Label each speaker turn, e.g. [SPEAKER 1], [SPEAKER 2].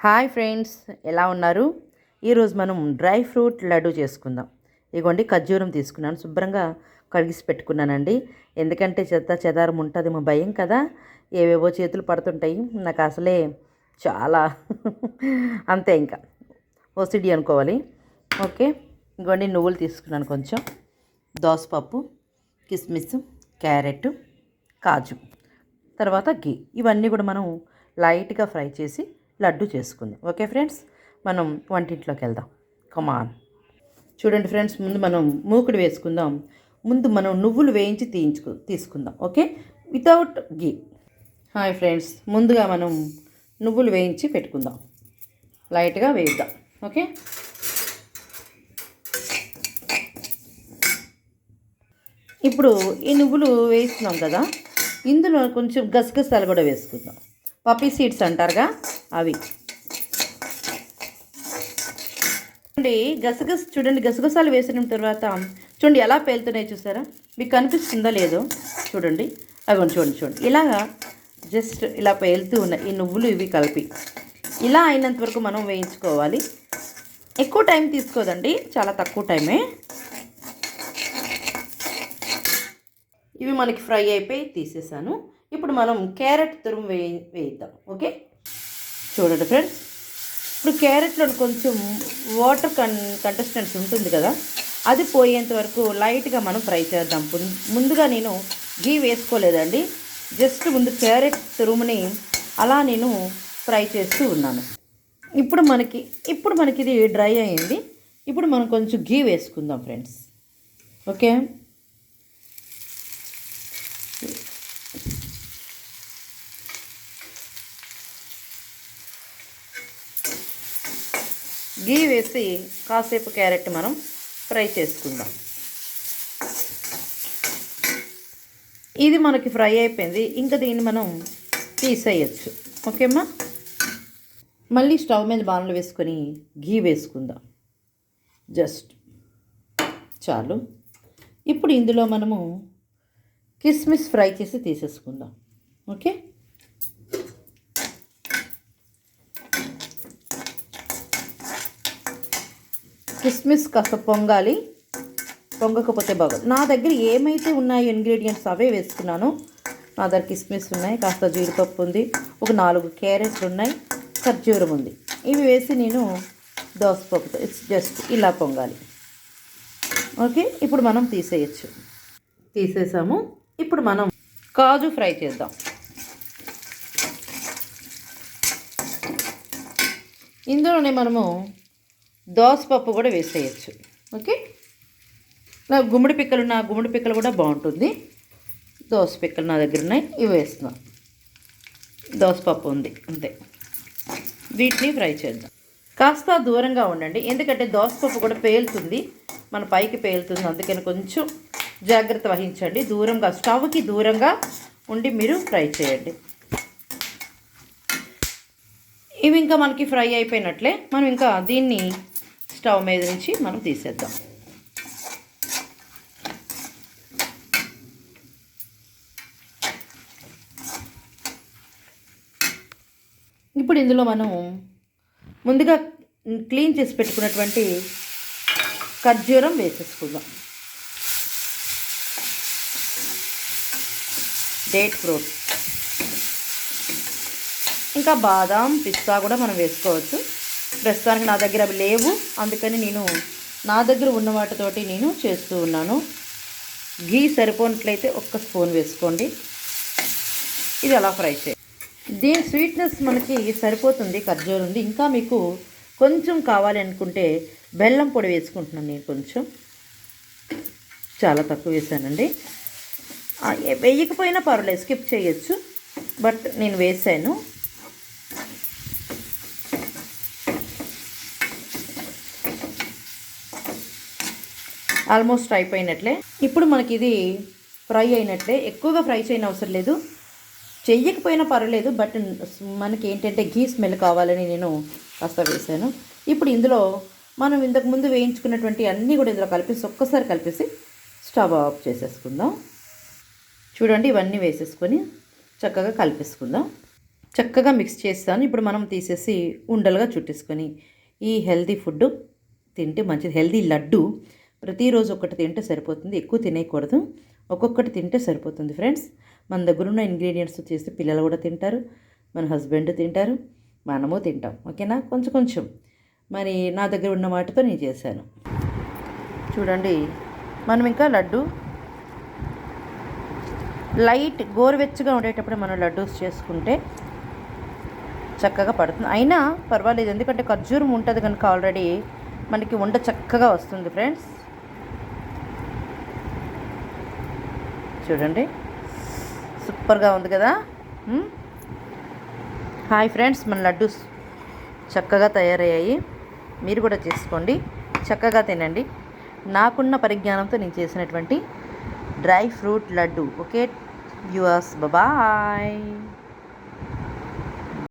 [SPEAKER 1] Hi friends ఎలా ఉన్నారు? ఈరోజు మనం డ్రై ఫ్రూట్ లడ్డు చేసుకుందాం. ఇగోండి ఖర్జూరం తీసుకున్నాను. శుభ్రంగా కడిగిసి పెట్టుకున్నానండి. ఎందుకంటే చెత్త చెదారం ఉంటుంది మా భయం కదా. ఏవేవో చేతులు పడుతుంటాయి. నాకు అసలే చాలా అంతే ఇంకా. ఒసిడి అనుకోవాలి. ఓకే ఇగోండి నువ్వులు తీసుకున్నాను కొంచెం. దోసపప్పు కిస్మిస్ క్యారెట్ కాజు. తర్వాత గీ ఇవన్నీ కూడా మనం లైట్గా ఫ్రై చేసి లడ్డు చేసుకుందాం. Okay friends? మనం వంటింట్లోకి వెళ్దాం. కమాన్ చూడండి ఫ్రెండ్స్ ముందు మనం మూకుడు వేసుకుందాం. ముందు మనం నువ్వులు వేయించి తీయించుకు తీసుకుందాం. Okay? Without ghee hi friends ముందుగా మనం నువ్వులు వేయించి పెట్టుకుందాం. లైట్గా వేద్దాం ఓకే? ఇప్పుడు ఈ నువ్వులు వేస్తున్నాం కదా ఇందులో కొంచెం గసగసాలు కూడా వేసుకుందాం. పప్పీ సీడ్స్ అంటారుగా అవి. చూడండి గసగస చూడండి గసగసాలు వేసిన తర్వాత చూడండి ఎలా పేలుతున్నాయి చూసారా? మీకు కనిపిస్తుందో లేదో చూడండి. అవి చూడండి చూడండి. ఇలాగా జస్ట్ ఇలా పేలుతూ ఉన్నాయి ఈ నువ్వులు ఇవి కలిపి ఇలా అయినంత వరకు మనం వేయించుకోవాలి. ఎక్కువ టైం తీసుకోదండి చాలా తక్కువ టైమే. ఇవి మనకి ఫ్రై అయిపోయి తీసేసాను. ఇప్పుడు మనం క్యారెట్ తురుము వేయి వేయిద్దాం ఓకే? చూడండి ఫ్రెండ్స్. ఇప్పుడు క్యారెట్లో కొంచెం వాటర్ కన్ కంటెస్టెన్స్ ఉంటుంది కదా అది పోయేంత వరకు లైట్గా మనం ఫ్రై చేద్దాం. ముందుగా నేను గీ వేసుకోలేదండి. జస్ట్ ముందు క్యారెట్ తురుముని అలా నేను ఫ్రై చేస్తూ ఉన్నాను. ఇప్పుడు మనకి ఇప్పుడు మనకి ఇది డ్రై అయింది ఇప్పుడు మనం కొంచెం గీ వేసుకుందాం ఫ్రెండ్స్. ఓకే? గీ వేసి కాసేపు క్యారెట్ మనం ఫ్రై చేసుకుందాం. ఇది మనకి ఫ్రై అయిపోయింది. ఇంకా దీన్ని మనం తీసేయచ్చు. ఓకేమ్మా? మళ్ళీ స్టవ్ మీద బాణలు వేసుకొని గీ వేసుకుందాం. జస్ట్ చాలు. ఇప్పుడు ఇందులో మనము కిస్మిస్ ఫ్రై చేసి తీసేసుకుందాం. ఓకే? కిస్మిస్ కాస్త పొంగాలి. పొంగకపోతే బాగోదు. నా దగ్గర ఏమైతే ఉన్నాయో ఇంగ్రీడియంట్స్ అవే వేసుకున్నాను. నా దగ్గర కిస్మిస్ ఉన్నాయి కాస్త జీడిపప్పు ఉంది ఒక నాలుగు క్యారెట్లు ఉన్నాయి ఖర్జూరం ఉంది. ఇవి వేసి నేను దోసపప్పుతో ఇట్స్ జస్ట్ ఇలా పొంగాలి. ఓకే? ఇప్పుడు మనం తీసేయచ్చు. తీసేసాము. ఇప్పుడు మనం కాజు ఫ్రై చేద్దాం. ఇందులోనే మనము దోసపప్పు కూడా వేసేయచ్చు. ఓకే? నా గుమ్మడి పిక్కలు నా గుమ్మడి పిక్కలు కూడా బాగుంటుంది. దోస పిక్కలు నా దగ్గర ఉన్నాయి. ఇవి వేస్తున్నాం. దోసపప్పు ఉంది. అంతే. వీటిని ఫ్రై చేద్దాం. కాస్త దూరంగా ఉండండి. ఎందుకంటే దోసపప్పు కూడా పేలుతుంది. మన పైకి పేలుతుంది. అందుకని కొంచెం జాగ్రత్త వహించండి. దూరంగా స్టవ్కి దూరంగా ఉండి మీరు ఫ్రై చేయండి. ఇవి ఇంకా మనకి ఫ్రై అయిపోయినట్లే. మనం ఇంకా దీన్ని స్టవ్ మీద నుంచి మనం తీసేద్దాం. ఇప్పుడు ఇందులో మనం ముందుగా క్లీన్ చేసి పెట్టుకున్నటువంటి ఖర్జూరం వేసేసుకుందాం. Date fruit. ఇంకా బాదాం పిస్తా కూడా మనం వేసుకోవచ్చు. ప్రస్తుతానికి నా దగ్గర అవి లేవు. అందుకని నేను నా దగ్గర ఉన్న వాటితోటి నేను చేస్తూ ఉన్నాను. గీ సరిపోనట్లయితే ఒక్క స్పూన్ వేసుకోండి. ఇది అలా ఫ్రై చేయండి. దీని స్వీట్నెస్ మనకి సరిపోతుంది ఖర్జూరం ఉంది. ఇంకా మీకు కొంచెం కావాలి అనుకుంటే బెల్లం పొడి వేసుకుంటున్నాను నేను కొంచెం. చాలా తక్కువ వేసానండి. వేయకపోయినా పర్వాలేదు స్కిప్ చేయొచ్చు. బట్ నేను వేసాను. ఆల్మోస్ట్ అయిపోయినట్లే. ఇప్పుడు మనకి ఇది ఫ్రై అయినట్లే. ఎక్కువగా ఫ్రై చేయని అవసరం లేదు. చెయ్యకపోయినా పర్వాలేదు బట్ మనకి ఏంటంటే ఘీ స్మెల్ కావాలని నేను కాస్త వేసాను ఇప్పుడు ఇందులో మనం ఇంతకు ముందు వేయించుకున్నటువంటి అన్నీ కూడా ఇందులో కలిపేసి ఒక్కసారి కలిపేసి స్టవ్ ఆఫ్ చేసేసుకుందాం. చూడండి ఇవన్నీ వేసేసుకొని చక్కగా కలిపేసుకుందాం. చక్కగా మిక్స్ చేస్తాను. ఇప్పుడు మనం తీసేసి ఉండలుగా చుట్టేసుకొని ఈ హెల్తీ ఫుడ్ తింటే మంచిది. హెల్తీ లడ్డు ప్రతిరోజు ఒకటి తింటే సరిపోతుంది. ఎక్కువ తినేయకూడదు. ఒక్కొక్కటి తింటే సరిపోతుంది ఫ్రెండ్స్. మన దగ్గర ఉన్న ఇంగ్రీడియంట్స్ చేస్తే పిల్లలు కూడా తింటారు. మన హస్బెండ్ తింటారు. మనము తింటాం. ఓకేనా? కొంచెం కొంచెం. మరి నా దగ్గర ఉన్న వాటితో నేను చేశాను. చూడండి. మనం ఇంకా లడ్డు లైట్ గోరువెచ్చగా ఉండేటప్పుడు మనం లడ్డూస్ చేసుకుంటే చక్కగా పడుతుంది. అయినా పర్వాలేదు. ఎందుకంటే ఖర్జూరం ఉంటుంది కనుక ఆల్రెడీ మనకి ఉండ చక్కగా వస్తుంది ఫ్రెండ్స్. చూడండి. సూపర్గా ఉంది కదా? హాయ్ ఫ్రెండ్స్ మన లడ్డు చక్కగా తయారయ్యాయి. మీరు కూడా చేసుకోండి. చక్కగా తినండి. నాకున్న పరిజ్ఞానంతో నేను చేసినటువంటి dry fruit laddu. Okay? Yours bye